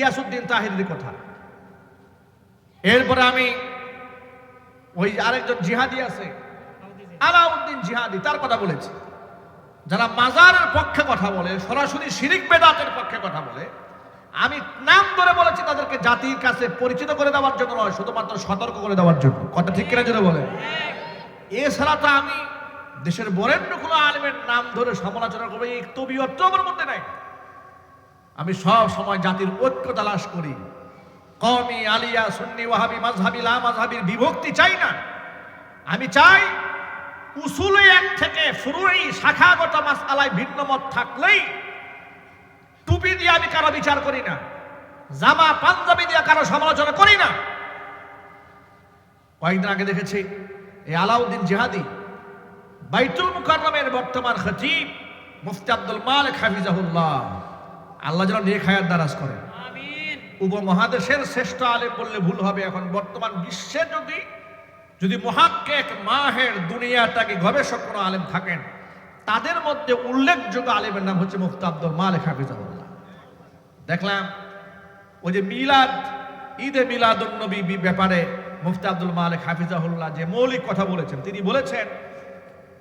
ইয়াসুদ্দিন তাহিরের কথা। এরপরে আমি ওই আরেকজন জিহাদি আছে, আলাউদ্দিন জিহাদি, তার কথা বলেছি। যারা মাজারের পক্ষে কথা বলে, সরাসরি শিরিক বেদাতের পক্ষে কথা বলে, আমি নাম ধরে বলেছি তাদেরকে জাতির কাছে পরিচিত করে দেওয়ার জন্য নয়, শুধুমাত্র সতর্ক করে দেওয়ার জন্য। কথা ঠিক কিনা জন্য বলে এছাড়া তো আমি দেশের বরেণ্য কোনো আলিমের নাম ধরে সমালোচনা করব, এই তবিয়ত আমার মধ্যে নাই। আমি সব সময় জাতির ঐক্য তালাশ করি। কমি আলিয়া সুন্নি ওয়াহাবি মাঝহাবি লা মাঝহাবির বিভক্তি চাই না। আমি চাই উসুলে এক থেকে ফুরুই শাখাগত মাসআলায় ভিন্ন মত থাকলেই টুপি দিয়ে আমি কারও বিচার করি না, জামা, পাঞ্জাবি দিয়ে কারও সমালোচনা করি না। কয়েকদিন আগে দেখেছি এই আলাউদ্দিন জিহাদি বাইতুল মুকাররমের বর্তমান খতিব মুফতি আব্দুল মালিক হাফিজাহুল্লাহ। আল্লাহ যেন নেক হায়াত করেন। আমিন। উপমহাদেশের শ্রেষ্ঠ আলেম বললে ভুল হবে এখন বর্তমান বিশ্বে যদি যদি মহাক্কেক মাহের দুনিয়াটাকে গবেষক কোনো আলেম থাকেন তাদের মধ্যে উল্লেখযোগ্য আলেমের নাম হচ্ছে মুফতি আব্দুল মালিক হাফিজাহুল্লাহ। দেখলাম ওই যে মিলাদ ঈদে মিলাদুল নবী ব্যাপারে মুফতি আব্দুল মালিক হাফিজাহুল্লাহ যে মৌলিক কথা বলেছেন তিনি বলেছেন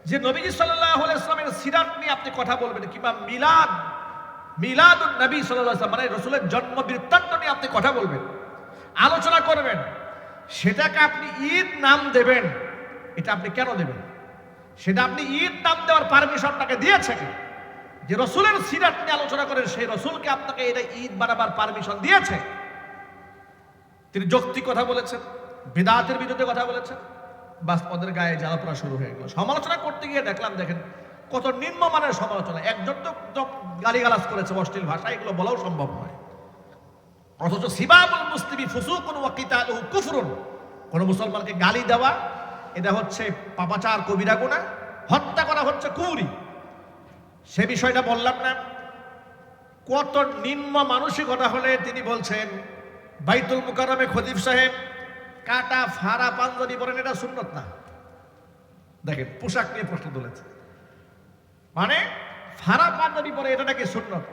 যে নবীজি সাল্লাহ ইসলামের সিরাত নিয়ে আপনি কথা বলবেন কিংবা মিলাদ মিলাদুল নবী সাল্লাহ ইসলাম মানে রসুলের জন্ম বৃত্তান্ত নিয়ে আপনি কথা বলবেন, আলোচনা করবেন, সেটাকে আপনি ঈদ নাম দেবেন, এটা আপনি কেন দেবেন? সেটা আপনি ঈদ নাম দেওয়ার পারমিশন তাকে দিয়েছে কি? যে রসুলের সিরাত নিয়ে আলোচনা করেন, সেই রসুলকে আপনাকে এটা ঈদ বানাবার পারমিশন দিয়েছে। তিনি যৌক্তিক কথা বলেছেন, বেদাতের বিরুদ্ধে কথা বলেছেন, বাস ওদের গায়ে জ্বালা পড়া শুরু হয়ে গেল। সমালোচনা করতে গিয়ে দেখলাম, দেখেন কত নিম্নমানের সমালোচনা। একজন তো গালিগালাজ করেছে অশ্লীল ভাষা এগুলো বলাও সম্ভব নয়। অথচ সিবাবুল মুসলিমি ফুসুকুন ওয়া কিতালুহু কুফরুন। কোন মুসলমানকে গালি দেওয়া, এটা হচ্ছে পাপাচার কবিরা গুনাহ হত্যা করা হচ্ছে কুরি সে বিষয়টা বললাম না। কত নিম্ন মানসিকতা হলে তিনি বলছেন, বাইতুল মুকাররমে খদিফ সাহেব, কাটা, ফাড়া, পাঞ্জাবি পরেন এটা সুন্নত না। দেখেন, পোশাক নিয়ে প্রশ্ন তুলেছে। মানে ফারা পাঞ্জাবি পরে এটা নাকি সুন্নত।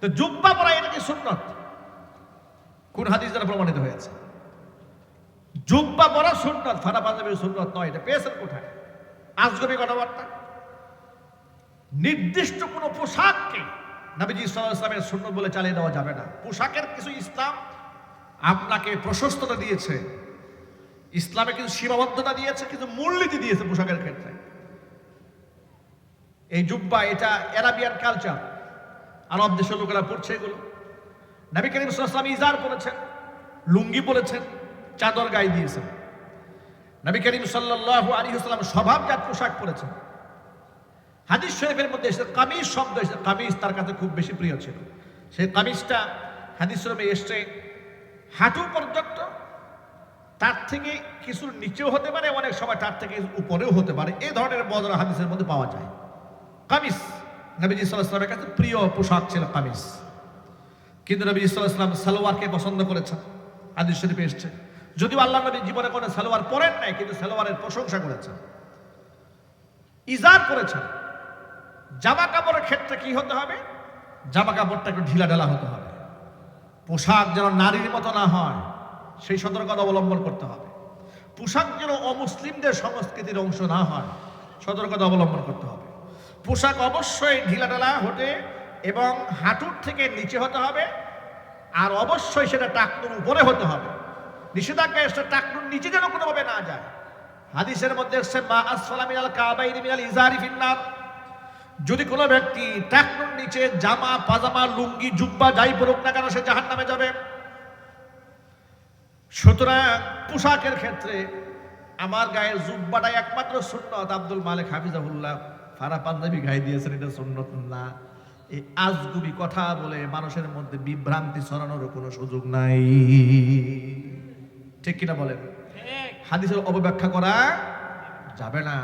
তো জুব্বা পরা এটা কি সুন্নত। কোন হাদিস দ্বারা প্রমাণিত হয়েছে? জুব্বা পরা সুন্নত ফারা পাঞ্জাবি সুন্নত নয়, এটা পেয়েছেন কোথায়? আজগবি কথাবার্তা। নির্দিষ্ট কোনো পোশাককে নবীজি ইসলামের সুন্নত বলে চালিয়ে দেওয়া যাবে না। পোশাকের কিছু ইসলাম আপনাকে প্রশস্ততা দিয়েছে। ইসলামে কিছু সীমাবদ্ধতা দিয়েছে কিন্তু মূলনীতি দিয়েছে পোশাকের ক্ষেত্রে। এই জুব্বা, এটা অ্যারাবিয়ান কালচার আরব দেশের লোকেরা পড়ছে এগুলো। নবী করিম সাল্লাম ইজার পড়েছেন লুঙ্গি পরেছেন, চাদর গায়ে দিয়েছেন। নবী করিম সাল্লাল্লাহু আলাইহি ওয়াসাল্লাম স্বভাবজাত পোশাক পরেছেন। হাদিস শরীফের মধ্যে এসে কামিজ শব্দ এসে, কামিজ তার কাছে খুব বেশি প্রিয় ছিল। সেই কামিজটা হাদিস শরীফে এসছে, হাঁটু পর্যন্ত, তার থেকে কিছু নিচেও হতে পারে, অনেক সময় তার থেকে উপরেও হতে পারে। এই ধরনের বদল হাদিসের মধ্যে পাওয়া যায়। কামিজ। নবীজি সাল্লাহামের কাছে প্রিয় পোশাক ছিল কামিজ। কিন্তু নবী ইসলাম সালোয়ারকে পছন্দ করেছেন। হাদিস শরীফে এসছে। যদিও আল্লাহ নবী জীবনে কোনো সালোয়ার পরেন নাই, কিন্তু সালোয়ারের প্রশংসা করেছেন। ইজার করেছেন। জামা কাপড়ের ক্ষেত্রে কি হতে হবে? জামা কাপড়টা একটু ঢিলা ঢালা হতে হবে। পোশাক যেন নারীর মতো না হয়, সেই সতর্কতা অবলম্বন করতে হবে। পোশাক যেন অমুসলিমদের সংস্কৃতির অংশ না হয়, সতর্কতা অবলম্বন করতে হবে। পোশাক অবশ্যই ঢিলাঢালা হতে এবং হাঁটুর থেকে নিচে হতে হবে, আর অবশ্যই সেটা টাকনুর উপরে হতে হবে। নিষেধাজ্ঞা এসে টাকনুর নিচে যেন কোনোভাবে না যায়। হাদিসের মধ্যে এসছে, মা আসফালা মিনাল কাবাইনি মিনাল ইজারি ফিন্নার। যদি কোনো ব্যক্তি টাকনুর নিচে জামা, পাজামা, লুঙ্গি, জুব্বা যাই পড়ুক না কেন, সে জাহান নামে যাবে। সুতরাং পোশাকের ক্ষেত্রে আমার গায়ে জুব্বাটাই একমাত্র সুন্নত আব্দুল মালিক হাফিজাহুল্লাহ। ফারা পাঞ্জাবি গায়ে দিয়েছেন এটা সুন্নত না। এই আজগুবি কথা বলে মানুষের মধ্যে বিভ্রান্তি ছড়ানোর কোনো সুযোগ নাই। ঠিক কিনা বলেন? হাদিসের অপব্যাখ্যা করা যাবে না।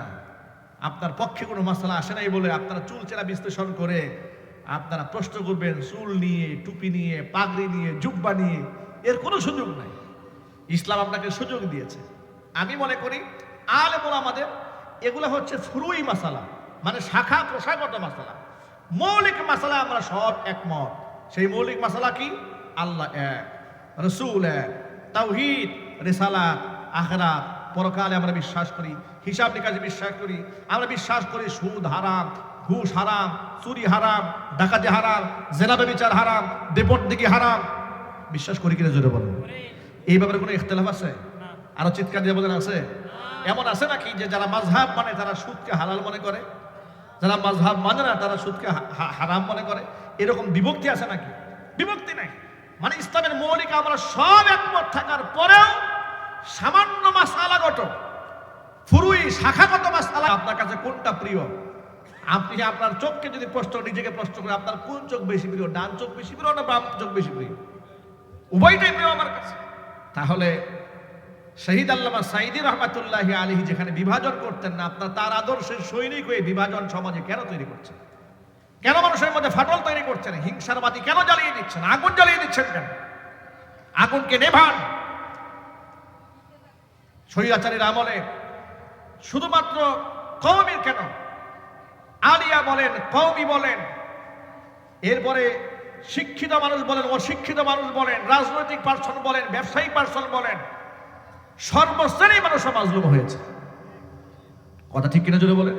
আপনার পক্ষে কোনো মশলা আসে নাই বলে আপনারা চুল চেরা বিশ্লেষণ করে আপনারা প্রশ্ন করবেন চুল নিয়ে টুপি নিয়ে পাগড়ি নিয়ে জুব্বা নিয়ে এর কোনো সুযোগ নাই। ইসলাম আপনাকে সুযোগ দিয়েছে। আমি মনে করি আলেমুল আমাদের এগুলো হচ্ছে ফুরুই মাসালা। মানে শাখা প্রশাগত মাসালা। মৌলিক মাসালা আমরা সব একমত। সেই মৌলিক মাসালা কি? আল্লাহ এক রসুল এক তাওহিদ রেসালাত আখরাত। পরকালে আমরা বিশ্বাস করি হিসাব নিকাশে বিশ্বাস করি। আমরা বিশ্বাস করি সুদ হারাম ঘুষ হারাম চুরি হারাম ডাকাতি হারাম জেনাবে বিচার হারাম দিকে হারাম। বিশ্বাস করি কিনা জোরে বলেন? এই ব্যাপারে কোনো ইখতলাফ আছে? আরও চিৎকার দিয়ে বলেন আছে? এমন আছে নাকি যে যারা মাঝহাব মানে তারা সুদকে হালাল মনে করে? যারা মাঝহাব মানে না, তারা সুদকে হারাম মনে করে। এরকম বিভক্তি আছে নাকি? বিভক্তি নাই। মানে ইসলামের মৌলিক আমরা সব একমত থাকার পরেও সামান্য মাসালাগত ফুরুই শাখাগত মাস মাসালা। আপনার কাছে কোনটা প্রিয়? আপনি আপনার চোখকে যদি প্রশ্ন, নিজেকে প্রশ্ন করেন, আপনার কোন চোখ বেশি প্রিয়? ডান চোখ বেশি প্রিয় না বাম চোখ বেশি প্রিয়? উভয়টাই প্রিয় আমার কাছে। তাহলে শহীদ আল্লামা সাইদি রহমাতুল্লাহ আলী যেখানে বিভাজন করতেন না, আপনার তার আদর্শের সৈনিক হয়ে বিভাজন সমাজে কেন তৈরি করছেন? কেন মানুষের মধ্যে ফাটল তৈরি করছেন? হিংসার বাতি কেন জ্বালিয়ে দিচ্ছেন? আগুন জ্বালিয়ে দিচ্ছেন কেন? আগুনকে নেভান। স্বৈরাচারীর আমলে শুধুমাত্র কওমির কেন? আলিয়া বলেন, কওমি বলেন, এরপরে শিক্ষিত মানুষ বলেন, অশিক্ষিত মানুষ বলেন, রাজনৈতিক পার্সন বলেন ব্যবসায়িক পার্সন বলেন সর্বশ্রেণী মানুষ মাজলুম হয়েছে। কথা ঠিক কিনা জুড়ে বলেন?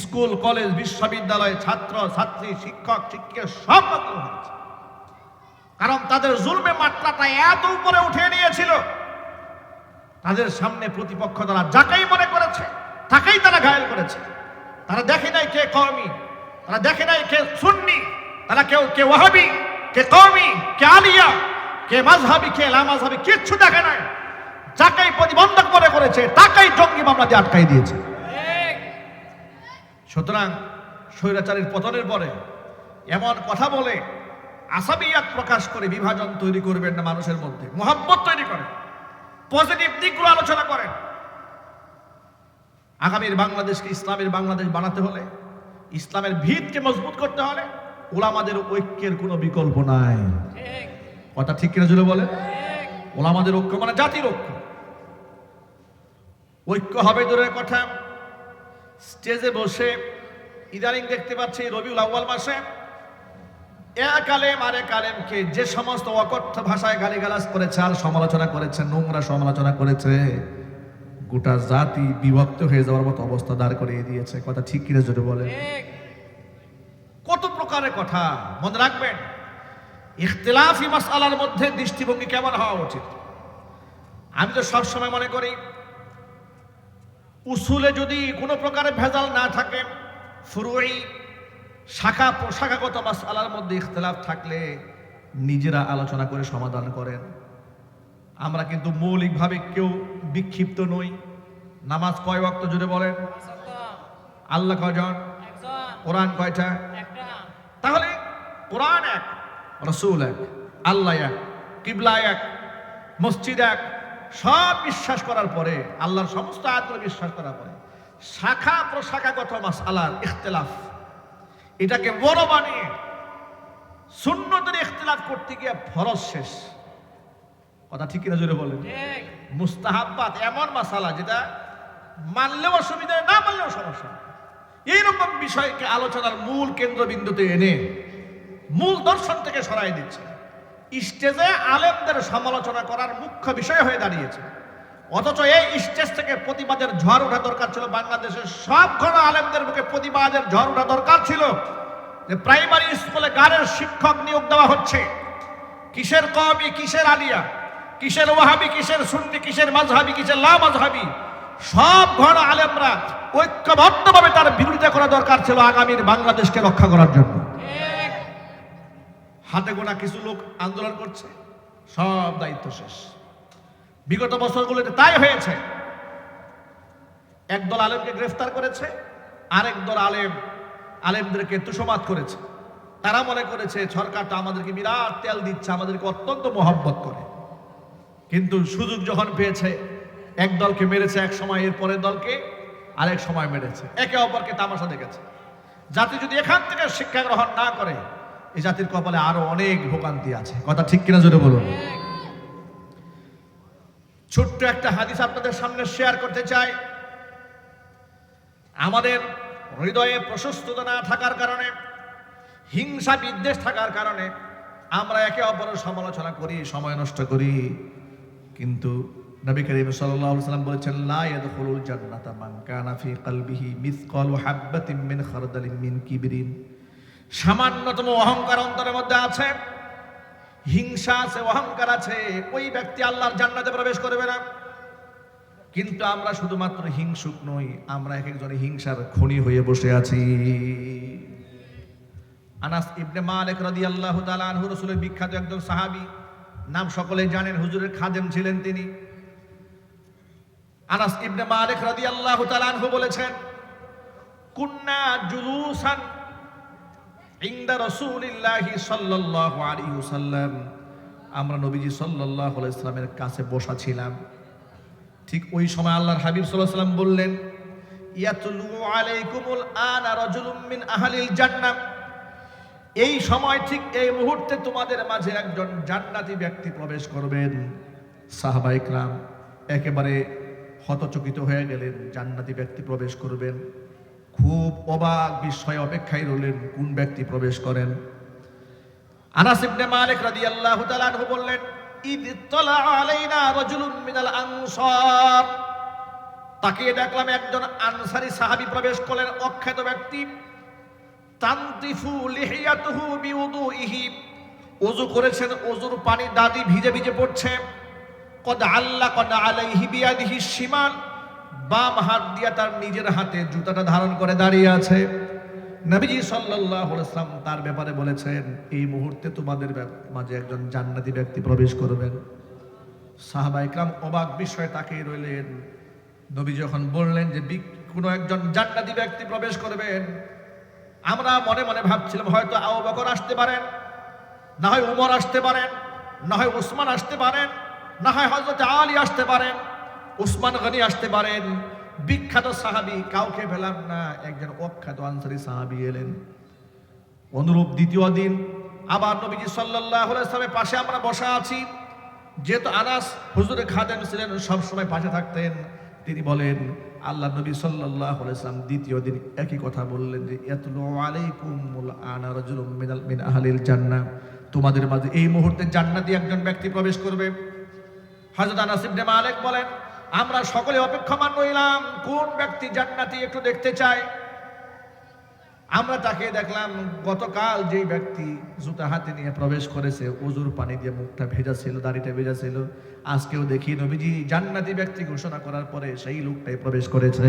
স্কুল, কলেজ, বিশ্ববিদ্যালয়, ছাত্র, ছাত্রী, শিক্ষক, শিক্ষিকা সব মাজলুম হয়েছে। কারণ তাদের জুলমে মাত্রাটা এত উপরে উঠে নিয়েছিল। তাদের সামনে প্রতিপক্ষ তারা যাকেই মনে করেছে, তাকেই তারা ঘায়ল করেছে। তারা দেখে নাই কে কর্মী তারা দেখে নাই কে সুন্নি, তারা কেউ কে ওয়াহাবি, কে কর্মী কে আলিয়া, কে মাঝহাবি কে লামাজহাবি কিচ্ছু দেখে নাই। করেছে তাকেই জঙ্গি মামলা দিয়ে আটকাই দিয়েছে। সুতরাং স্বৈরাচারীর পতনের পরে এমন কথা বলে আসাবিয়াত প্রকাশ করে বিভাজন তৈরি করবেন না মানুষের মধ্যে। মোহাম্মত তৈরি করেন। পজিটিভ দিকগুলো আলোচনা করেন। আগামীর বাংলাদেশকে ইসলামের বাংলাদেশ বানাতে হলে, ইসলামের ভিতকে মজবুত করতে হলে ওলামাদের ঐক্যের কোনো বিকল্প নাই। কথা ঠিক কিনা জুড়ে বলে ওলামাদের ঐক্য মানে জাতির ঐক্য। ঐক্য হবে দূরের কথা। স্টেজে বসে ইদানিং দেখতে পাচ্ছি রবিউল আউ্বাল মাসে। এক আলেম আর এক আলেমকে যে সমস্ত অকথ্য ভাষায় গালিগালাজ করেছে আর সমালোচনা করেছে নোংরা সমালোচনা করেছে গোটা জাতি বিভক্ত হয়ে যাওয়ার মতো অবস্থা দাঁড় করিয়ে দিয়েছে। কথা ঠিক কিনা জোরে বলে কত প্রকারের কথা মনে রাখবেন? ইখতিলাফি মাসআলার মধ্যে দৃষ্টিভঙ্গি কেমন হওয়া উচিত? আমি তো সবসময় মনে করি উসুলে যদি কোনো প্রকারে ভেজাল না থাকে, ফুরুই, শাখা প্রশাখাগত মাসআলার মধ্যে ইখতিলাফ থাকলে নিজেরা আলোচনা করে সমাধান করেন। আমরা কিন্তু মৌলিকভাবে কেউ বিক্ষিপ্ত নই। নামাজ কয় ওয়াক্ত জুড়ে বলেন? আল্লাহ কয়জন? কোরআন কয়টা? তাহলে কোরআন এক, রসুল এক, আল্লাহ এক, কিবলা এক, মসজিদ এক সব বিশ্বাস করার পরে আল্লাহর সমস্ত আয়াতগুলো বিশ্বাস করার পরে শাখা প্রশাখাগত মাস আল্লাহর ইখতলাফ। এটাকে বড় বানিয়ে সুন্নতের ইখতলাফ করতে গিয়ে ফরজ শেষ। কথা ঠিক কিনা জোরে বলেন? মুস্তাহাব্বাত এমন মাসালা যেটা মানলেও অসুবিধা না মানলেও সমস্যা। এইরকম বিষয়কে আলোচনার মূল কেন্দ্রবিন্দুতে এনে মূল দর্শন থেকে সরাই দিচ্ছে। স্টেজে আলেমদের সমালোচনা করার মুখ্য বিষয় হয়ে দাঁড়িয়েছে। অথচ এই স্টেজ থেকে প্রতিবাদের ঝড় ওঠা দরকার ছিল বাংলাদেশের সব ঘন আলেমদের মুখে প্রতিবাদের ঝড় ওঠা দরকার ছিল যে প্রাইমারি স্কুলে গানের শিক্ষক নিয়োগ দেওয়া হচ্ছে। কিসের কওমি, কিসের আলিয়া, কিসের ওয়াহাবি, কিসের সুন্নি, কিসের মাঝহাবি কিসের লা মাঝহাবি সব ঘন আলেমরা ঐক্যবদ্ধভাবে তার বিরোধিতা করা দরকার ছিল আগামীর বাংলাদেশকে রক্ষা করার জন্য। হাতে গোনা কিছু লোক আন্দোলন করছে, সব দায়িত্ব শেষ। বিগত বছরগুলোতে তাই হয়েছে। একদল আলেমকে গ্রেফতার করেছে আরেক দল আলেম, আলেমদেরকে তুষমাত করেছে। তারা মনে করেছে, সরকারটা আমাদেরকে বিরাট তেল দিচ্ছে, আমাদেরকে অত্যন্ত মহব্বত করে। কিন্তু সুযোগ যখন পেয়েছে এক দলকে মেরেছে এক সময় এর পরের দলকে আরেক সময় মেরেছে। একে অপরকে তামাশা দেখেছে। জাতি যদি এখান থেকে শিক্ষা গ্রহণ না করে এই জাতির কপালে আরও অনেক ভোগান্তি আছে। কথা ঠিক কিনা জোরে বলুন? ছোট্ট একটা হাদিস আপনাদের সামনে শেয়ার করতে চাই। আমাদের হৃদয়ে প্রশস্ততা না থাকার কারণে, হিংসা বিদ্বেষ থাকার কারণে আমরা একে অপরের সমালোচনা করি, সময় নষ্ট করি। কিন্তু নবী করিম আলাইহি সাল্লাম বলেছেন, লা ইয়াদখুলুল জান্নাতা মান কানা ফি কলবিহি মিসকালু হাববাতিন মিন খারদালিন মিন কিবরিন। সামান্যতম অহংকার অন্তরের মধ্যে আছে। হিংসা আছে, অহংকার আছে। ওই ব্যক্তি আল্লাহর জান্নাতে প্রবেশ করবে না। কিন্তু আমরা শুধুমাত্র হিংসুক নই, আমরা এক একজনে হিংসার খনি হয়ে বসে আছি। আনাস ইবনে মালিক রাদিয়াল্লাহু তাআলা আনহু রাসূলের বিখ্যাত একজন সাহাবী, নাম সকলেই জানেন, হুজুরের খাদেম ছিলেন তিনি। আনাস ইবনে মালিক রাদিয়াল্লাহু তাআলা আনহু বলেছেন, কুন্না জুলুসান ইনদা রাসূলিল্লাহি সাল্লাল্লাহু আলাইহি ওয়াসাল্লাম। আমরা নবীজি সাল্লাল্লাহু আলাইহি সাল্লামের কাছে বসা ছিলাম। ঠিক ওই সময় আল্লাহর হাবিব সাল্লাল্লাহু বললেন, ইয়াতলু আলাইকুমুল আনা রাজুলুম মিন আহলিল জান্নাহ। এই সময় ঠিক এই মুহূর্তে তোমাদের মাঝে একজন জান্নাতি ব্যক্তি প্রবেশ করবেন। সাহাবা ইকরাম একেবারে হতচকিত হয়ে গেলেন, জান্নাতি ব্যক্তি প্রবেশ করবেন। খুব অবাক বিস্ময় অপেক্ষায় রইলেন কোন ব্যক্তি প্রবেশ করেন। আনাস ইবনে মালিক রাদিয়াল্লাহু তাআলা বললেন, ইদ তলা আলাইনা রাজুলুন মিনাল আনসার। তাকিয়ে দেখলাম একজন আনসারী সাহাবী প্রবেশ করলেন, অখ্যাত ব্যক্তি। তান্তিফু লিহিয়াতুহু বিউদুইহি। ওযু করেছেন ওযুর পানি দাদি ভিজে ভিজে পড়ছে। কদ আল্লাহ কদ আলাইহি বিয়াদিহি শিমাল বাম হাত দিয়া তার নিজের হাতে জুতাটা ধারণ করে দাঁড়িয়ে আছে। নবীজি সাল্লাল্লাহু আলাইহি ওয়াসাল্লাম তার ব্যাপারে বলেছেন, এই মুহূর্তে তোমাদের মাঝে একজন জান্নাতি ব্যক্তি প্রবেশ করবেন। সাহাবা ইকরাম অবাক বিষয়ে তাকিয়ে রইলেন। নবী যখন বললেন যে কোনো একজন জান্নাতি ব্যক্তি প্রবেশ করবেন? আমরা মনে মনে ভাবছিলাম, হয়তো আবু বকর আসতে পারেন, না হয় উমর আসতে পারেন, না হয় উসমান আসতে পারেন, না হয় হজরত আলী আসতে পারেন। উসমান গনি আসতে পারেন। বিখ্যাত সাহাবি, কাউকে পেলাম না। একজন অখ্যাত আনসারি সাহাবি এলেন। অনুরূপ দ্বিতীয় দিন, আবার নবীজি সাল্লাল্লাহু আলাইহি সাল্লামের পাশে আমরা বসা আছি। যেহেতু আনাস হুজুরে খাদেম ছিলেন, সব সময় পাশে থাকতেন। তিনি বলেন, আল্লাহ নবী সাল্লাল্লাহু আলাইহি সাল্লাম দ্বিতীয় দিন একই কথা বললেন যে, ইয়াতলু আলাইকুমুল আনা রাজুলুম মিনাল, মিন আহলিল জান্নাহ। তোমাদের মাঝে এই মুহূর্তে জান্নাতি একজন ব্যক্তি প্রবেশ করবে। হযরত আনাস ইবনে মালিক বলেন আমরা সকলে অপেক্ষমান রইলাম। কোন ব্যক্তি জান্নাতি একটু দেখতে চায়? আমরা তাকে দেখলাম গতকাল যে ব্যক্তি জুতা হাতে নিয়ে প্রবেশ করেছে, অজুর পানি দিয়ে মুখটা ভেজা ছিল দাড়িটা ভেজা ছিল আজকেও দেখি নবীজি জান্নাতি ব্যক্তি ঘোষণা করার পরে সেই লোকটাই প্রবেশ করেছে।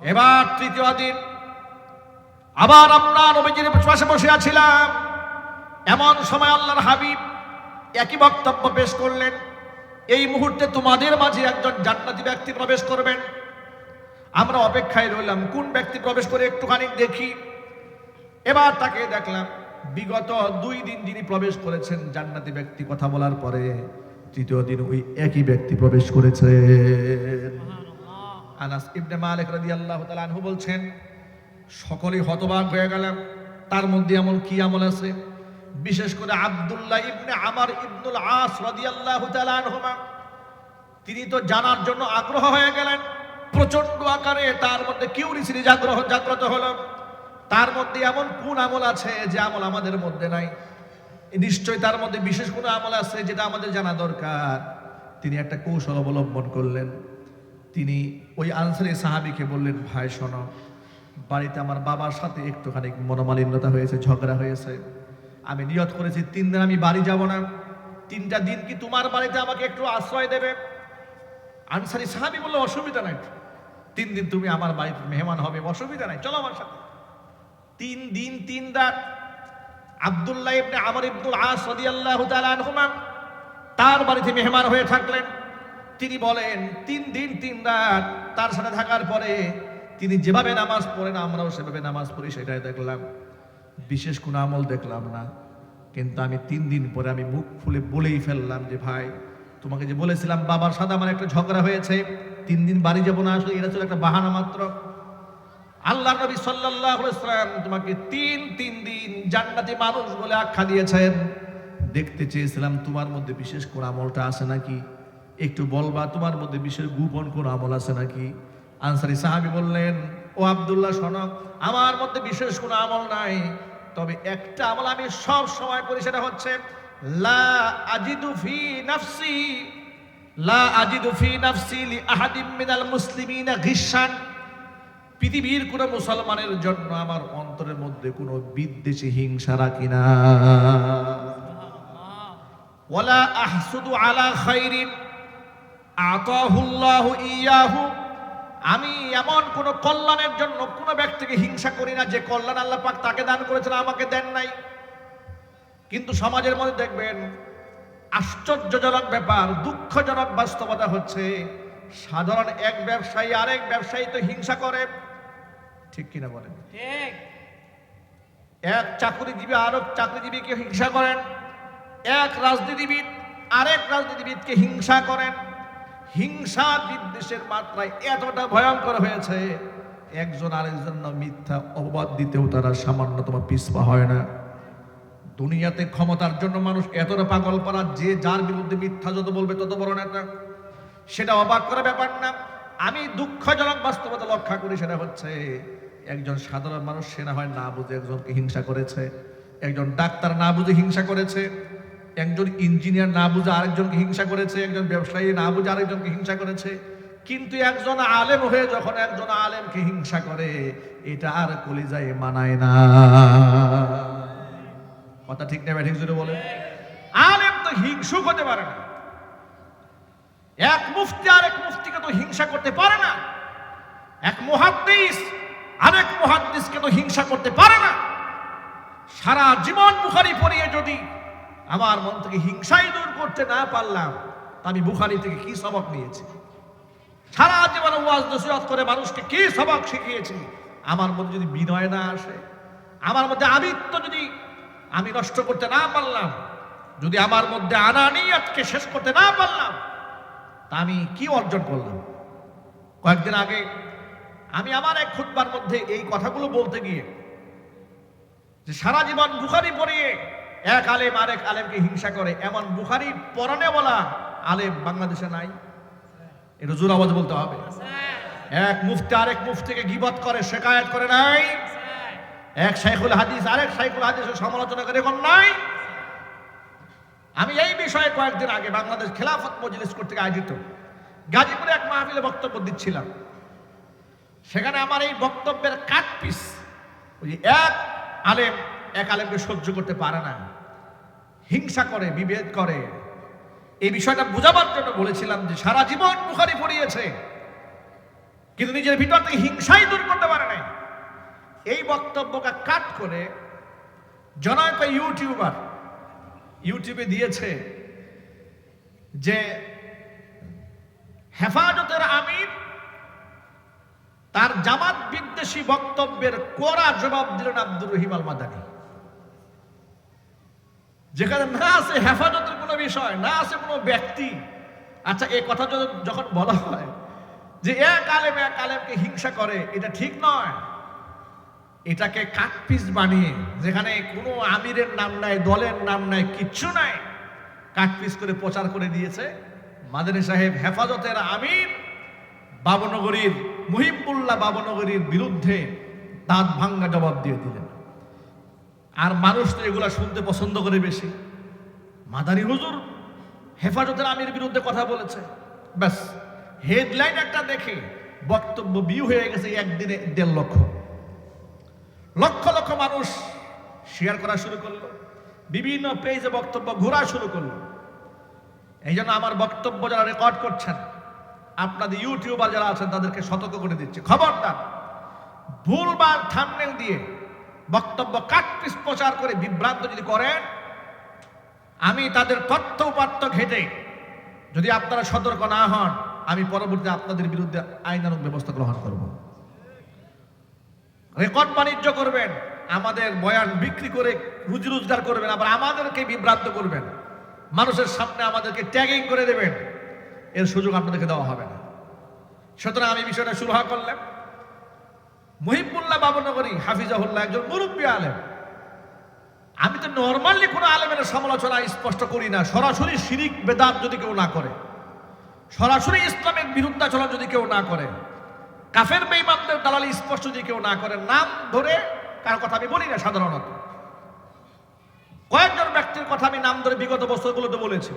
এবার তৃতীয় দিন। আবার আমরা নবীজির পাশে বসে আছিলাম। এমন সময় আল্লাহর হাবিব একই বক্তব্য পেশ করলেন। এই মুহূর্তে তোমাদের মাঝে একজন জান্নাতি ব্যক্তি প্রবেশ করবেন। আমরা অপেক্ষায় রইলাম কোন ব্যক্তি প্রবেশ করে একটুখানি দেখি। এবার তাকে দেখলাম বিগত দুই দিন যিনি প্রবেশ করেছেন জান্নাতি ব্যক্তি কথা বলার পরে তৃতীয় দিন ওই একই ব্যক্তি প্রবেশ করেছে। আনাস ইবনে মালিক রাদিয়াল্লাহু তাআলা আনহু বলছেন সকলেই হতবাক হয়ে গেলাম তার মধ্যে এমন কি আমল আছে? বিশেষ করে আব্দুল্লাহ ইবনে আমার ইবনুল আস রাদিয়াল্লাহু তাআলা আনহুমা। তিনি তো জানার জন্য আগ্রহ হয়ে গেলেন। প্রচণ্ড আকারে তার মধ্যে কিউরিসিটি জাগ্রহ জাগ্রত হলো। তার মধ্যে এমন কোন আমল আছে যে আমল আমাদের মধ্যে নাই? নিশ্চয় তার মধ্যে বিশেষ কোনো আমল আছে যেটা আমাদের জানা দরকার। তিনি একটা কৌশল অবলম্বন করলেন। তিনি ওই আনসারি সাহাবিকে বললেন, ভাই, শোনো, বাড়িতে আমার বাবার সাথে একটুখানি মনোমালিন্যতা হয়েছে, ঝগড়া হয়েছে। আমি নিয়ত করেছি, তিন দিন আমি বাড়ি যাব না। তিনটা দিন কি তোমার বাড়িতে আমাকে একটু আশ্রয় দেবে? আনসারি সাহাবি বলল, অসুবিধা নাই। তিন দিন তুমি আমার বাড়িতে মেহমান হবে, অসুবিধা নাই। চলো আমার সাথে। তিন দিন, তিন রাত, আব্দুল্লাহ ইবনে আমর ইবনুল আস রাদিয়াল্লাহু তাআলা আনহুমা তার বাড়িতে মেহমান হয়ে থাকলেন। তিনি বলেন, তিন দিন, তিন রাত। তার সাথে থাকার পরে তিনি যেভাবে নামাজ পড়েন, আমরাও সেভাবে নামাজ পড়ি, সেটাই দেখলাম। বিশেষ কোনো আমল দেখলাম না। কিন্তু আমি তিন দিন পরে আমি মুখ খুলে বলেই ফেললাম যে, ভাই, তোমাকে যে বলেছিলাম বাবার সাথে আমার একটা ঝগড়া হয়েছে, তিন দিন বাড়ি যাব না, আসলে এটা ছিল একটা বাহানা মাত্র। আল্লাহ নবী সাল্লাম তোমাকে তিন তিন দিন জান্নাতি মানুষ বলে আখ্যা দিয়েছেন। দেখতে চেয়েছিলাম তোমার মধ্যে বিশেষ কোন আমলটা আছে নাকি? একটু বলবা, তোমার মধ্যে বিশেষ গোপন কোন আমল আছে নাকি? আনসারি সাহাবী বললেন ও আব্দুল্লাহ শোনক আমার মধ্যে বিশেষ কোনো আমল নাই, তবে একটা আমল আমি সব সময় করি, সেটা হচ্ছে, লা আজিদু ফি নাফসি, লা আজিদু ফি নাফসি লি আহাদিম মিনাল মুসলিমিনা গিশান। পৃথিবীর কোন মুসলমানের জন্য আমার অন্তরের মধ্যে কোনো বিদ্বেষী হিংসা রাখি না। ওয়ালা আহসুদু আলা খাইরিন, আতাহুল্লাহু ইয়াহু আমি এমন কোন কল্যাণের জন্য কোন ব্যক্তিকে হিংসা করি না যে কল্যাণ আল্লাহ পাক তাকে দান করেছেন আমাকে দেন নাই। কিন্তু সমাজের মধ্যে দেখবেন আশ্চর্যজনক ব্যাপার দুঃখজনক বাস্তবতা হচ্ছে সাধারণ এক ব্যবসায়ী আরেক ব্যবসায়ী তো হিংসা করে। ঠিক কিনা বলেন? ঠিক। এক চাকরিজীবী আরেক চাকরিজীবীকে হিংসা করেন এক রাজনীতিবিদ আরেক রাজনীতিবিদকে হিংসা করেন। হিংসা বিদ্বেষের মাত্রায় এতটা ভয়ঙ্কর হয়েছে, একজন আরেকজন মিথ্যা অপবাদ দিতেও তারা সামান্যতম পিছপা হয় না। দুনিয়াতে ক্ষমতার জন্য মানুষ এতটা পাগল পারা, যে যার বিরুদ্ধে মিথ্যা যত বলবে তত বড় নেতা। সেটা অবাক করা ব্যাপার না। আমি দুঃখজনক বাস্তবতা লক্ষ্য করি, সেটা হচ্ছে একজন সাধারণ মানুষ, সে না হয় না বুঝে একজনকে হিংসা করেছে, একজন ডাক্তার না বুঝে হিংসা করেছে একজন ইঞ্জিনিয়ার না বুঝে আরেকজনকে হিংসা করেছে, একজন ব্যবসায়ী না বুঝে আরেকজনকে হিংসা করেছে, কিন্তু একজন আলেম হয়ে যখন একজন আলেমকে হিংসা করে, এটা আর কলিজায় মানায় না। কথা ঠিক নেবে ঠিক জোরে বলে আলেম তো হিংসুক হতে পারে না। এক মুফতি আরেক মুফতিকে তো হিংসা করতে পারে না। এক মুহাদ্দিস আরেক মুহাদ্দিসকে তো হিংসা করতে পারে না। সারা জীবন বুখারি পড়িয়ে যদি আমার মন থেকে হিংসাই দূর করতে না পারলাম আমি বুখারি থেকে কি সবক নিয়েছি? সারা জীবন ওয়াজ নসিহত করে মানুষকে কি সবক শিখিয়েছি? আমার মধ্যে যদি বিনয় না আসে, আমার মধ্যে আবিত্ব যদি আমি নষ্ট করতে না পারলাম, যদি আমার মধ্যে আনানিয়াতকে শেষ করতে না পারলাম, তা আমি কি অর্জন করলাম? কয়েকদিন আগে আমি আমার এক খুতবার মধ্যে এই কথাগুলো বলতে গিয়ে যে সারা জীবন বুখারি পড়িয়ে এক আলেম আরেক আলেমকে হিংসা করে। এমন বুখারি পরনে বলা আলেম বাংলাদেশে নাই। এটা জোর আওয়াজ বলতে হবে। এক মুফতি আরেক মুফতিকে গিবত করে শেখায়ত করে নাই। এক শাইখুল হাদিস আরেক শাইখুল হাদিসের সমালোচনা করে এখন নাই। আমি এই বিষয়ে কয়েকদিন আগে বাংলাদেশ খেলাফত মজলিস কর্তৃক আয়োজিত গাজীপুরে এক মাহফিলে বক্তব্য দিচ্ছিলাম। সেখানে আমার এই বক্তব্যের কাট পিস এক আলেম এক আলেমকে সহ্য করতে পারে না। হিংসা করে, বিভেদ করে। এই বিষয়টা বোঝাবার জন্য বলেছিলাম যে সারা জীবন বুখারি পড়িয়েছে। কিন্তু নিজের ভিতর থেকে হিংসাই দূর করতে পারে নাই। এই বক্তব্যকে কাট করে জনক ইউটিউবার ইউটিউবে দিয়েছে যে হেফাজতের আমির তার জামাত বিদ্বেষী বক্তব্যের কোরা জবাব দিলেন আব্দুর রহিম আল মাদানী যেখানে না আছে হেফাজতের কোনো বিষয়, না আছে কোনো ব্যক্তি। আচ্ছা এই কথা যখন- বলা হয় যে এক আলেম এক আলেমকে হিংসা করে, এটা ঠিক নয়। এটাকে কাটপিস বানিয়ে, যেখানে কোনো আমিরের নাম নাই, দলের নাম নাই, কিচ্ছু নাই কাটপিস করে প্রচার করে দিয়েছে মাদানী সাহেব হেফাজতের আমির বাবনগরীর, মুহিবুল্লাহ বাবনগরীর বিরুদ্ধে দাঁত ভাঙ্গা জবাব দিয়ে দিলেন। আর মানুষ তো এগুলা শুনতে পছন্দ করে বেশি। মাদারি হুজুর হেফাজতের আমির বিরুদ্ধে কথা বলেছে। ব্যাস, হেডলাইন একটা দেখে বক্তব্য বিউ হয়ে গেছে একদিনে দেড় লক্ষ। লক্ষ লক্ষ মানুষ শেয়ার করা শুরু করল, বিভিন্ন পেজে বক্তব্য ঘোরা শুরু করল। এই জন্য আমার বক্তব্য যারা রেকর্ড করছেন, আপনাদের ইউটিউবার যারা আছেন তাদেরকে সতর্ক করে দিচ্ছে। খবরদার, ভুলবার থামনেল দিয়ে বক্তব্য কাটপিস প্রচার করে বিভ্রান্ত যদি করেন, আমি তাদের তথ্য উপাত্ত ঘেটে যদি আপনারা সতর্ক না হন, আমি পরবর্তীতে আপনাদের বিরুদ্ধে আইনানুক ব্যবস্থা গ্রহণ করব। রেকর্ড বাণিজ্য করবেন, আমাদের বয়ান বিক্রি করে রুজি রোজগার করবেন, আবার আমাদেরকে বিভ্রান্ত করবেন। মানুষের সামনে আমাদেরকে ট্যাগিং করে দেবেন, এর সুযোগ আপনাদেরকে দেওয়া হবে না। সুতরাং আমি বিষয়টা শুরু করলাম। মহিবুল্লাহ বাবনগরী হাফিজাহুল্লাহ একজন মুরব্বী আলেম। আমি তো নর্মালি কোনো আলেমের সমালোচনা স্পষ্ট করি না। সরাসরি শিরিক, বেদাত যদি কেউ না করে, সরাসরি ইসলামের বিরুদ্ধাচরণ যদি কেউ না করে, কাফের বেইমানদের দালালি স্পষ্ট যদি কেউ না করে, নাম ধরে কার কথা আমি বলি না সাধারণত। কয়েকজন ব্যক্তির কথা আমি নাম ধরে বিগত বছরগুলোতে বলেছি।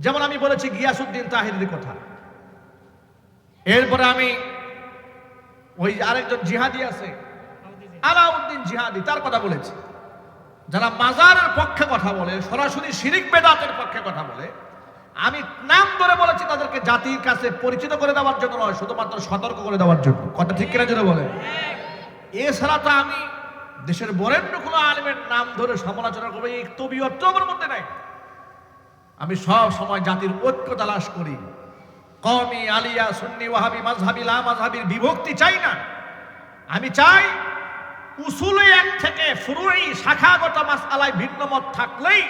যেমন আমি বলেছি গিয়াসুদ্দিন তাহিরের কথা। এরপরে আমি ওই আরেকজন জিহাদি আছে। আলাউদ্দিন জিহাদি, তার কথা বলেছি। যারা মাজারের পক্ষে কথা বলে, সরাসরি শিরিক বেদাতের পক্ষে কথা বলে, আমি নাম ধরে বলেছি তাদেরকে জাতির কাছে পরিচিত করে দেওয়ার জন্য নয়, শুধুমাত্র সতর্ক করে দেওয়ার জন্য। কথা ঠিক কিনা জন্য বলে এছাড়া তো আমি দেশের বরেণ্য কোনো আলিমের নাম ধরে সমালোচনা করব, এই তবিয়ত আমার মধ্যে নাই। আমি সব সময় জাতির ঐক্য তালাশ করি। কমি আলিয়া সুন্নি ওয়াহাবি মাঝহাবি লা মাঝহাবির বিভক্তি চাই না। আমি চাই উসুলে এক থেকে ফুরুই শাখাগত মাসআলায় ভিন্ন মত থাকলেই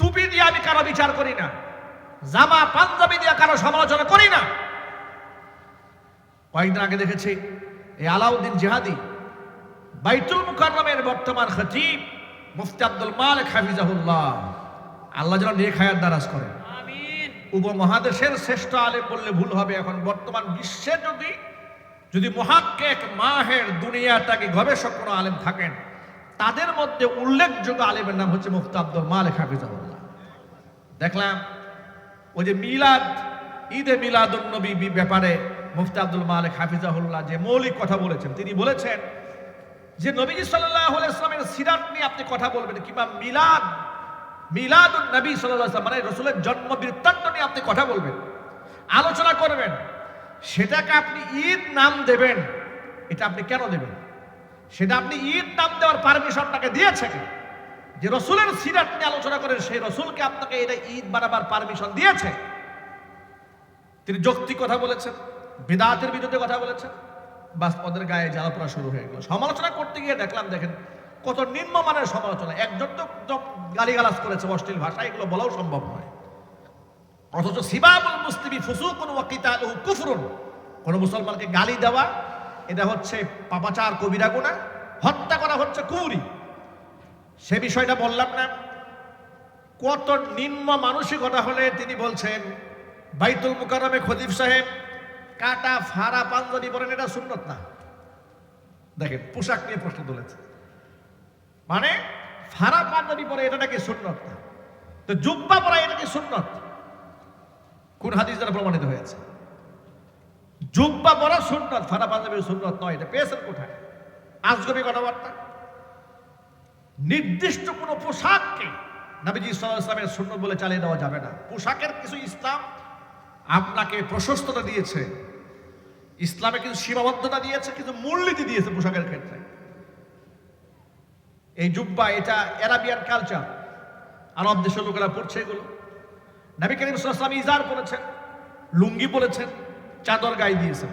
টুপি দিয়ে আমি কারও বিচার করি না, জামা, পাঞ্জাবি দিয়ে কারও সমালোচনা করি না। কয়েকদিন আগে দেখেছি এই আলাউদ্দিন জিহাদি বাইতুল মুকাররমের বর্তমান খতিব মুফতি আব্দুল মালিক হাফিজাহুল্লাহ, আল্লাহ যেন নেক হায়াত দারাজ করেন। উপমহাদেশের শ্রেষ্ঠ আলেম বললে ভুল হবে এখন। বর্তমান বিশ্বে যদি যদি মহাক্কেক মাহের দুনিয়াটাকে গবেষক কোনো আলেম থাকেন, তাদের মধ্যে উল্লেখযোগ্য আলেমের নাম হচ্ছে মুফতি আব্দুল মালিক হাফিজাহুল্লাহ। দেখলাম, ওই যে মিলাদ, ঈদে মিলাদুল নবী ব্যাপারে মুফতি আব্দুল মালিক হাফিজাহুল্লাহ যে মৌলিক কথা বলেছেন, তিনি বলেছেন যে নবীজি সাল্লাহ ইসলামের সিরাত নিয়ে আপনি কথা বলবেন কিংবা মিলাদ মিলাদুল নবী সাল্লাহ ইসলাম মানে রসুলের জন্ম বৃত্তান্ত নিয়ে আপনি কথা বলবেন, আলোচনা করবেন, সেটাকে আপনি ঈদ নাম দেবেন, এটা আপনি কেন দেবেন? সেটা আপনি ঈদ নাম দেওয়ার পারমিশন তাকে দিয়েছে কি? যে রসুলের সিরাত নিয়ে আলোচনা করেন, সেই রসুলকে আপনাকে এটা ঈদ বানাবার পারমিশন দিয়েছে। তিনি যৌক্তিক কথা বলেছেন, বেদাতের বিরুদ্ধে কথা বলেছেন, বাস ওদের গায়ে জ্বালা পড়া শুরু হয়ে গেল। সমালোচনা করতে গিয়ে দেখলাম, দেখেন কত নিম্নমানের সমালোচনা। একজন তো গালিগালাজ করেছে অশ্লীল ভাষা এগুলো বলাও সম্ভব নয়। অথচ সিবাবুল মুসলিমি ফুসুকুন ওয়া কিতালুহু কুফরুন। কোন মুসলমানকে গালি দেওয়া, এটা হচ্ছে পাপাচার কবিরা গুনাহ হত্যা করা হচ্ছে কুরি সে বিষয়টা বললাম না। কত নিম্ন মানসিকতা হলে তিনি বলছেন, বাইতুল মুকাররমে খদিফ সাহেব, কাটা, ফাড়া, পাঞ্জাবি পরেন এটা সুন্নত না। দেখেন, পোশাক নিয়ে প্রশ্ন তুলেছে। মানে ফারা পাঞ্জাবি পরে এটা নাকি সুন্নত। তো জুব্বা পরা এটা কি সুন্নত। কোন হাদিস দ্বারা প্রমাণিত হয়েছে? জুব্বা পরা সুন্নত ফারা পাঞ্জাবি সুন্নত নয়, এটা পেয়েছেন কোথায়? আজগবি কথাবার্তা। নির্দিষ্ট কোনো পোশাককে নবীজি ইসলামের সুন্নত বলে চালিয়ে দেওয়া যাবে না। পোশাকের কিছু ইসলাম আপনাকে প্রশস্ততা দিয়েছে। ইসলামে কিছু সীমাবদ্ধতা দিয়েছে কিন্তু মূলনীতি দিয়েছে পোশাকের ক্ষেত্রে। এই জুব্বা, এটা অ্যারাবিয়ান কালচার আরব দেশের লোকেরা পড়ছে এগুলো। নবী করিম সাল্লাম ইজার পড়েছেন লুঙ্গি পরেছেন, চাদর গায়ে দিয়েছেন।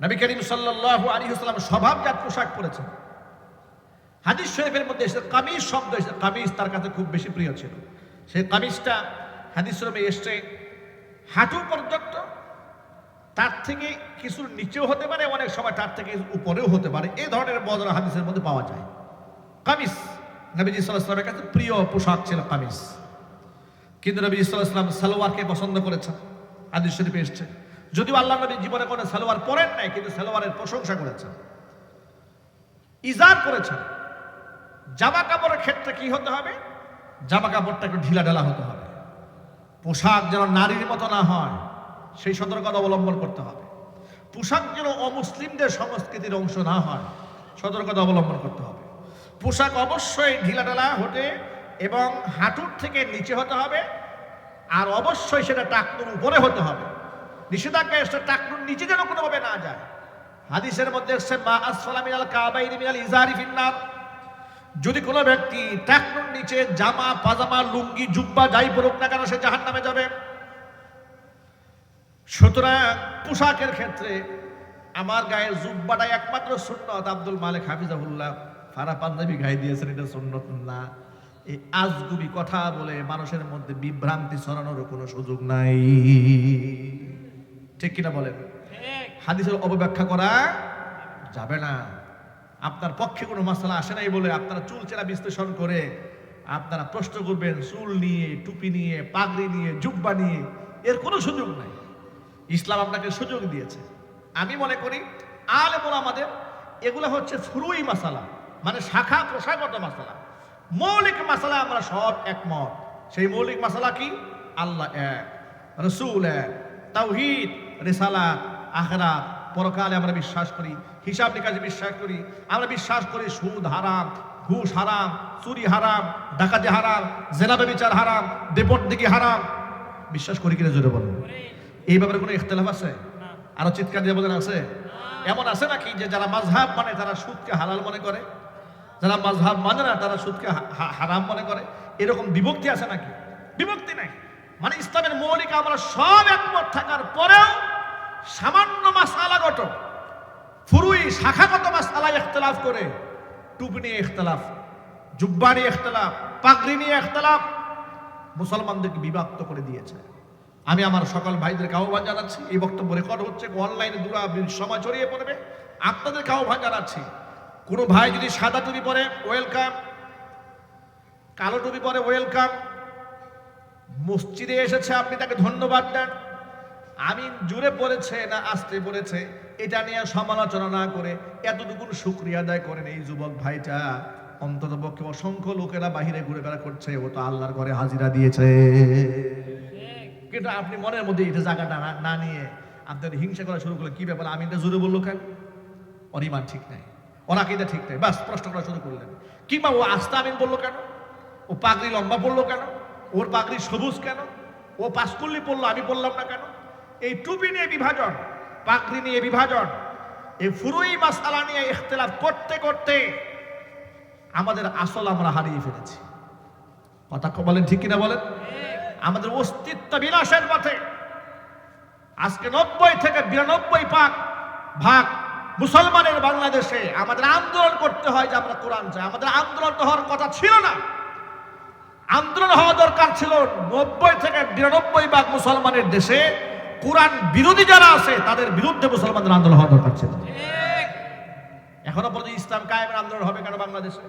নবী করিম সাল্লাল্লাহু আলাইহি ওয়াসাল্লাম স্বভাবজাত পোশাক পরেছেন। হাদিস শরীফের মধ্যে এসে কামিজ শব্দ এসে, কামিজ তার কাছে খুব বেশি প্রিয় ছিল। সেই কামিজটা হাদিস শরীফে এসছে, হাঁটু পর্যন্ত, তার থেকে কিছু নিচেও হতে পারে, অনেক সময় তার থেকে উপরেও হতে পারে। এই ধরনের বদল হাদিসের মধ্যে পাওয়া যায়। কামিজ। নবীজি সাল্লাহামের কাছে প্রিয় পোশাক ছিল কামিজ। কিন্তু নবী ইসলাম সালোয়ারকে পছন্দ করেছেন। হাদিস শরীফে এসছে। যদিও আল্লাহ নবী জীবনে কোনো সালোয়ার পরেন নাই, কিন্তু সালোয়ারের প্রশংসা করেছেন। ইজার করেছেন। জামা কাপড়ের ক্ষেত্রে কি হতে হবে? জামা কাপড়টা একটু ঢিলা ঢালা হতে হবে। পোশাক যেন নারীর মতো না হয়, সেই সতর্কতা অবলম্বন করতে হবে। পোশাক যেন অমুসলিমদের সংস্কৃতির অংশ না হয়, সতর্কতা অবলম্বন করতে হবে। পোশাক অবশ্যই ঢিলাঢালা হতে এবং হাঁটুর থেকে নিচে হতে হবে, আর অবশ্যই সেটা টাকনুর উপরে হতে হবে। নিষেধাজ্ঞা এসে টাকনুর নিচে যেন কোনোভাবে না যায়। হাদিসের মধ্যে এসছে, মা আসফালা মিনাল কাবাইনি মিনাল ইজারি ফিন্নার। যদি কোনো ব্যক্তি টাকনুর নিচে জামা, পাজামা, লুঙ্গি, জুব্বা যাই পড়ুক না কেন, সে জাহান নামে যাবে। সুতরাং পোশাকের ক্ষেত্রে আমার গায়ের জুব্বাটাই একমাত্র সুন্নত আব্দুল মালিক হাফিজাহুল্লাহ। ফারা পাঞ্জাবি গায়ে দিয়েছেন এটা সুন্নত না। এই আজগুবি কথা বলে মানুষের মধ্যে বিভ্রান্তি ছড়ানোর কোনো সুযোগ নাই। ঠিক কিনা বলেন? হাদিসের অপব্যাখ্যা করা যাবে না। আপনার পক্ষে কোনো মশলা আসে নাই বলে আপনারা চুল চেরা বিশ্লেষণ করে আপনারা প্রশ্ন করবেন চুল নিয়ে টুপি নিয়ে পাগড়ি নিয়ে জুব্বা নিয়ে এর কোনো সুযোগ নাই। ইসলাম আপনাকে সুযোগ দিয়েছে। আমি মনে করি আলেমুল আমাদের এগুলো হচ্ছে ফুরুই মাসালা। মানে শাখা প্রশাগত মাসালা। মৌলিক মাসালা আমরা সব একমত। সেই মৌলিক মাসালা কি? আল্লাহ এক রসুল এক তাওহিদ রিসালাত আখরাত। পরকালে আমরা বিশ্বাস করি হিসাব নিকাশে বিশ্বাস করি। আমরা বিশ্বাস করি সুদ হারাম ঘুষ হারাম চুরি হারাম ডাকাতি হারাম জেনাবে বিচার হারাম দেপট দিকে হারাম। বিশ্বাস করি কিনা জোরে বলুন? এই ব্যাপারে কোনো ইখতলাফ আছে? আরও চিৎকার দিয়ে বলেন আছে? এমন আছে নাকি যে যারা মাঝহাব মানে তারা সুদকে হালাল মনে করে? যারা মাঝহাব মানে না, তারা সুদকে হারাম মনে করে। এরকম বিভক্তি আছে নাকি? বিভক্তি নাই। মানে ইসলামের মৌলিক আমরা সব একমত থাকার পরেও সামান্য মাস মাসালাগত ফুরুই শাখাগত মাসালা ইখতলাফ করে, টুপি নিয়ে ইখতলাফ, জুব্বা নিয়ে ইখতলাফ, পাগড়ি নিয়ে ইখতলাফ মুসলমানদেরকে বিভক্ত করে দিয়েছে। আমি আমার সকল ভাইদেরকে আহ্বান জানাচ্ছি, এই বক্তব্য রেকর্ড হচ্ছে, অনলাইনে দুরা সময় ছড়িয়ে পড়বে। আপনাদেরকে আহ্বান জানাচ্ছি কোনো ভাই যদি সাদা টুপি পরে ওয়েলকাম কালো টুপি পরে ওয়েলকাম মসজিদে এসেছে, আপনি তাকে ধন্যবাদ দেন। আমি জুড়ে পড়েছে না আসতে পড়েছে এটা নিয়ে সমালোচনা না করে এতটুকু শুক্রিয়া আদায় করেন এই যুবক ভাইটা। অন্তত পক্ষে অসংখ্য লোকেরা বাহিরে ঘুরে বেড়া করছে, ও তো আল্লাহর ঘরে হাজিরা দিয়েছে। কিন্তু আপনি মনের মধ্যে এটা জায়গাটা না- নিয়ে আপনার হিংসা করা শুরু করলে কি ব্যাপার? আমি এটা জুড়ে বলল কেন? ওর ইমান ঠিক নাই। ওর ঠিক নাই। বাস, প্রশ্ন করা শুরু করলেন। কিংবা ও আস্তা আমিন বলল কেন? ও পাগড়ি লম্বা পড়ল কেন? ওর পাগড়ি সবুজ কেন? ও পাঁচকুল্লি পড়ল আমি বললাম না কেন? এই টুপি নিয়ে বিভাজন, পাগড়ি নিয়ে বিভাজন এই ফুরুই মাসালা নিয়ে ইখতলাফ করতে করতে আমাদের আসল আমরা হারিয়ে ফেলেছি। কথা বলেন ঠিক কিনা বলেন? আমাদের অস্তিত্ব বিনাশের পথে আজকে নব্বই থেকে বিরানব্বই পাক ভাগ মুসলমানের বাংলাদেশে আমাদের আন্দোলন করতে হয় যে আমরা কোরআন চাই। আমাদের আন্দোলন তো হওয়ার কথা ছিল না। আন্দোলন হওয়া দরকার ছিল নব্বই থেকে বিরানব্বই ভাগ মুসলমানের দেশে কোরআন বিরোধী যারা আছে তাদের বিরুদ্ধে মুসলমানদের আন্দোলন হওয়া দরকার ছিল। এখনও পর্যন্ত ইসলাম কায়েমের আন্দোলন হবে কেন বাংলাদেশে?